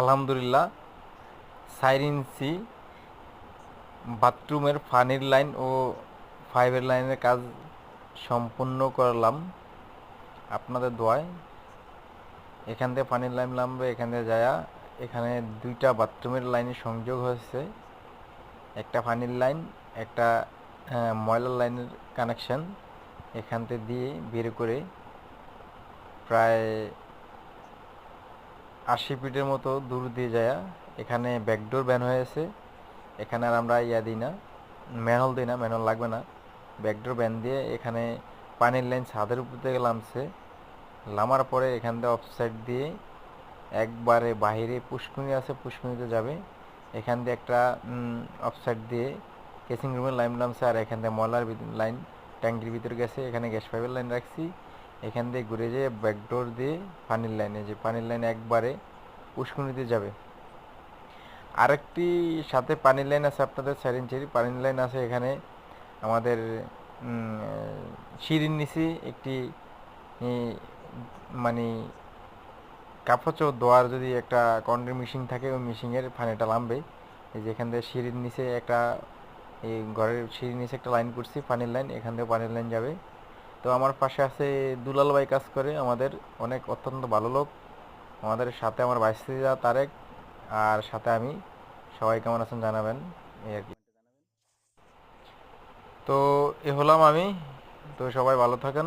আলহামদুলিল্লাহ ইঞ্চি বাথরুমের পানির লাইন ও ফাইভের লাইনের কাজ সম্পূর্ণ করলাম। আপনাদের দোয়ায়, এখান থেকে পানির লাইন নামবে, এখান থেকে যায়া, এখানে দুইটা বাথরুমের লাইনের সংযোগ হয়েছে। একটা পানির লাইন, একটা ময়লার লাইনের কানেকশন, এখান থেকে দিয়ে বের করে প্রায় আশি ফিটের মতো দূর দিয়ে যায়। এখানে ব্যাকডোর ব্যান হয়েছে এখানে আর আমরা ইয়া দিই না ম্যানহোল দিই না ম্যানহোল লাগবে না। ব্যাকডোর ব্যান দিয়ে এখানে পানির লাইন ছাদের উপর থেকে নামছে। নামার পরে এখান থেকে অফসাইড দিয়ে একবারে বাহিরে পুষ্কুনি আছে পুষ্কুনিতে যাবে। এখান দিয়ে একটা অফসাইড দিয়ে কেসিং রুমের লাইন নামছে আর এখান থেকে ময়লার লাইন ট্যাঙ্কির ভিতরে গেছে। এখানে গ্যাস পাইপের লাইন রাখছি। এখান দিয়ে ঘুরে যেয়ে ব্যাকডোর দিয়ে পানির লাইনে যে পানির লাইন একবারে পুষ্কুনিতে যাবে। আরেকটি সাথে পানির লাইন আছে আপনাদের ইঞ্চির পানির লাইন আছে এখানে আমাদের সিঁড়ির নিচে একটি মানে কাপড় চোপড় ধোয়ার যদি একটা কন্ডের মেশিন থাকে, ওই মেশিনের পানিটা নামবে। এই যে এখান থেকে সিঁড়ির নিচে একটা, এই ঘরের সিঁড়ির নিচে একটা লাইন করছি, পানির লাইন এখান থেকে পানির লাইন যাবে। তো আমার পাশে আছে দুলাল ভাই কাজ করে, আমাদের অনেক অত্যন্ত ভালো লোক। আমাদের সাথে আমার ভাইস্ত্রীরা তারেক আর সাথে আমি। সবাই কেমন আছেন জানাবেন, এই আর কি। তো এ হলাম আমি। তো সবাই ভালো থাকেন